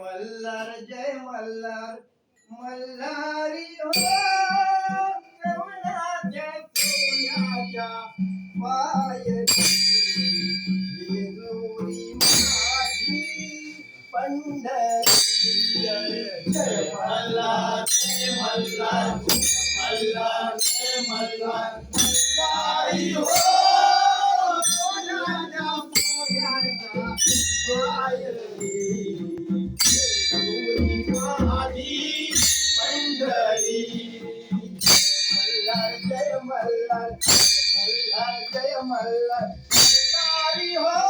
மல்லார் Jaya மல்லார். Mallari மல்லார். மல்லார். மல்லார் மல்லார் Fire! Murali ஜெயமல்லார் ஜெயமல்லார் ஜெயமல்லார் Ho.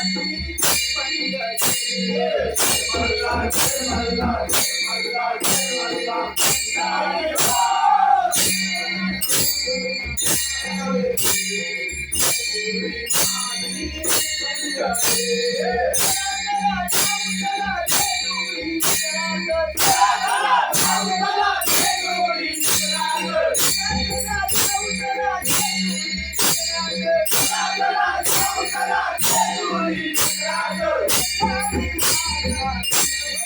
Yeah.